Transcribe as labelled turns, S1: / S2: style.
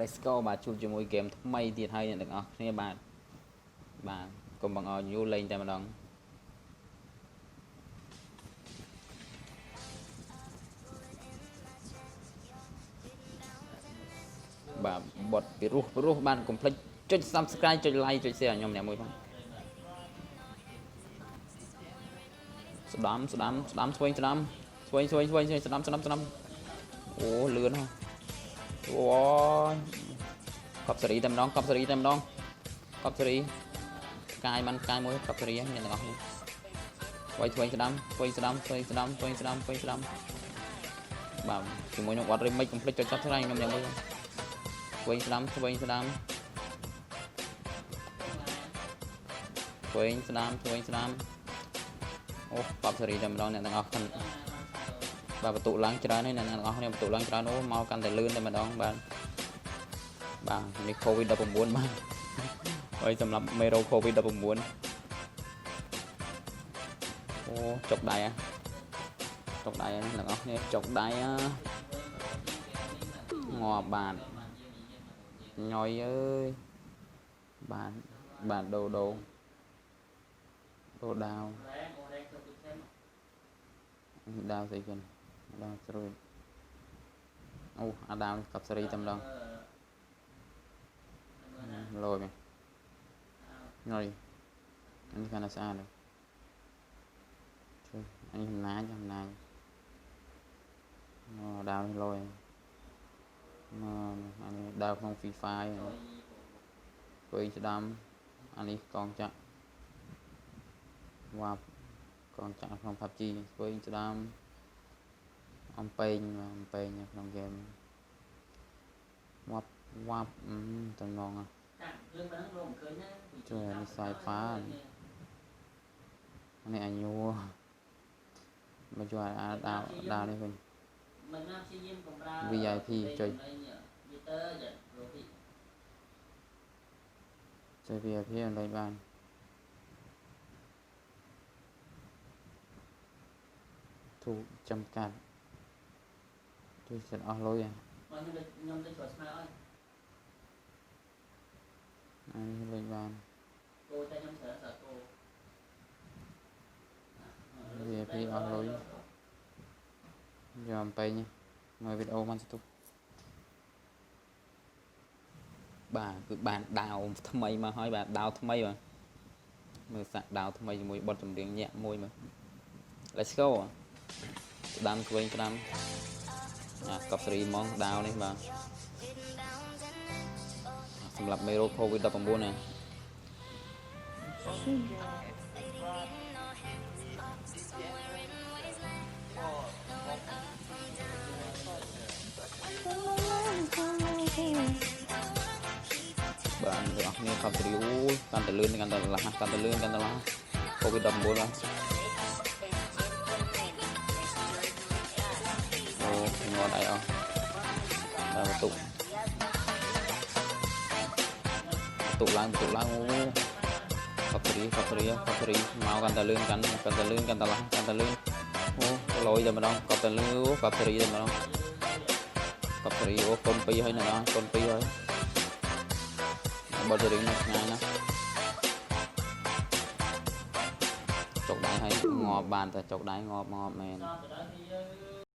S1: Let's go បាទជួបជាមួយហ្គេមថ្មីទៀតហើយអ្នកទាំងអស់គ្នាបាទបាទកុំបង្អយូរលេងតែម្ដងបាទបត់ពីរោះពីរោះបានកុំភ្លេចចុច Subscribe ចុច Like ចុច Share ឲ្យខ្ញុំម្នាក់មួយផងស្ដាំស្ដាំស្ដាំស្វែងស្ដាំស្វែងស្វែងស្វែងស្ដាំស្ដាំស្ដាំអូលឿនហ៎ អូយកប់សេរីតែម្ដងកប់សេរីតែម្ដងកប់សេរីកាយបានកកាយមួយកប់សេរីហ្នឹងអ្នកទាំងអស់គ្នាស្វែងស្វែងស្ដាំស្វែងស្ដាំស្វែងស្ដាំស្វែងស្ដាំស្វែងស្ដាំបាទជាមួយនឹងវត្តរិមិចកុំភ្លេចចុច Subscribe ខ្ញុំយ៉ាងមួយផងស្វែងស្ដាំស្វែងស្ដាំស្វែងស្ដាំស្វែងស្ដាំអូកប់សេរីតែម្ដងអ្នកទាំងអស់គ្នា បាទបន្ទុកឡើងច្រើនហើយអ្នកទាំងអស់គ្នាបន្ទុកឡើងច្រើនអូមកកាន់តែលឿនតែម្ដងបាទបាទនេះ COVID 19បាទហើយសម្រាប់មេរោគ COVID 19អូចុកដៃហ៎ចុកដៃហ្នឹងអ្នកទាំងអស់គ្នាចុកដៃហ៎ងាប់បាទញយអើយបាទបាទដូដូដូដាវដាវស្អីគេ ដាវស្រួយអូអាដាវកັບសេរីតែម្ដងលយមែនញយអានេះកាន់តែស្អាតហើយជួយអានេះចំណាញចំណាញអូដាវនេះលយមកអានេះដាវក្នុង FIFA ហើយធ្វើស្ដាំអានេះកងចាក់វ៉ាប់កងចាក់ក្នុង PUBG ធ្វើស្ដាំ អំពេងបាទអំពេងនៅក្នុងហ្គេមវ៉ាប់វ៉ាប់អឺតំណងហ៎
S2: រឿងហ្នឹងលោកមិនឃើញណា
S1: ជួយអានេះសាយហ្វាអានេះអញួរមកជួយអាដាវដាវនេះវិញ
S2: មិនណាព្យាយាមបំរើ
S1: VIP ចុច
S2: យូទ័រចាលោកពី
S1: ជួយ VIP អត់លេងបានទូចំកាត់ ជួយសិនអស់លុយហ៎
S2: មកខ្ញុំទៅខ្ញុំទៅជួយស្មើឲ្យ
S1: អានេះលេងបាន
S2: គោតែខ្ញុំត្រូវសើគោ
S1: VIP អស់លុយយកអំពេញមើលវីដេអូបានស្ទុះបាទគឺបានដាវថ្មីមកហើយបាទដាវថ្មីបាទមើលសាក់ដាវថ្មីជាមួយបទចម្រៀងញាក់មួយមើល Let's go ស្ដាំស្វែងស្ដាំអា កប់សេរីហ្មងដាវនេះបាទសម្រាប់មេរោគ COVID-19 ណាបាទអ្នកនរគ្នាកប់សេរីអូយកាន់តែលឿនកាន់តែលះកាន់តែលឿនកាន់តែលះ COVID-19 បាទ អូងត់អីអស់តែបន្ទុកបន្ទុកឡើងបន្ទុកឡើងអូកប់សេរីកប់សេរីកប់សេរីមកកាន់តែលឿនកាន់កាន់តែលឿនកាន់តែលះកាន់តែលឿនអូលយតែម្ដង